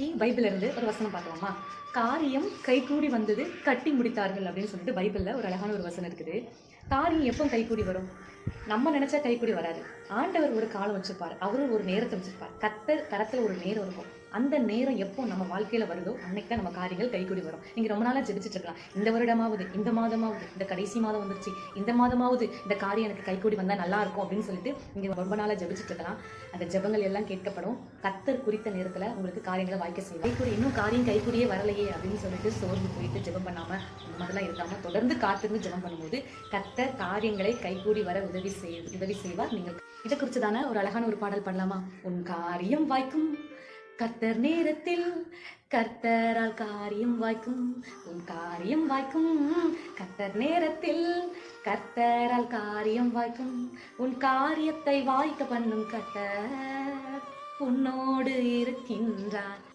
இன்னைக்கு பைபிள்ல இருந்து ஒரு வசனம் பார்க்கலாமா? காரியம் கைகூடி வந்தது கட்டி முடித்தார்கள் அப்படின்னு சொல்லிட்டு பைபிள்ல ஒரு அழகான ஒரு வசனம் இருக்குது. காரியம் எப்போ கைகூடி வரும்? நம்ம நினைச்சா கைக்குடி வராது. ஆண்டவர் ஒரு காலம் வச்சிருப்பார். அவரும் ஒரு நேரத்தை வச்சிருப்பார். கத்தர் கரத்துல ஒரு நேரம் இருக்கும். அந்த நேரம் எப்போ நம்ம வாழ்க்கையில வருதோ அன்னைக்கு தான் நம்ம காரியங்கள் கைக்குடி வரும். நீங்க ரொம்ப நாளா ஜெபிச்சிட்டு இருக்கலாம். இந்த வருடமாவது இந்த மாதமாவது இந்த கடைசி மாதம் வந்துருச்சு. இந்த மாதமாவது இந்த காரியம் எனக்கு கைக்குடி வந்தா நல்லா இருக்கும் அப்படின்னு சொல்லிட்டு நீங்க ரொம்ப நாளா ஜெபிச்சிட்டு இருக்கலாம். அந்த ஜெபங்கள் எல்லாம் கேட்கப்படும். கத்தர் குறித்த நேரத்துல உங்களுக்கு காரியங்களை வாய்க்க செய்யும் கைக்குடி இன்னும் காரியம் கைக்குடியே வரலையே அப்படின்னு சொல்லிட்டு சோர்ந்து போயிட்டு ஜெபம் பண்ணாம அந்த இருக்காமல் இருக்காம தொடர்ந்து காத்திருந்து ஜெபம் பண்ணும்போது கத்த காரியங்களை கைகூடி வர உதவி செய் உதவி செய்வார். நீங்கள் இதை குறித்து தானே ஒரு அழகான ஒரு பாடல் பண்ணலாமா? உன் காரியம் வாய்க்கும் கர்த்தர் நேரத்தில் கர்த்தரால் காரியம் வாய்க்கும் உன் காரியம் வாய்க்கும் கர்த்தர் நேரத்தில் கர்த்தரால் காரியம் வாய்க்கும் உன் காரியத்தை வாய்க்க பண்ணும் கர்த்தர் உன்னோடு இருக்கின்றார்.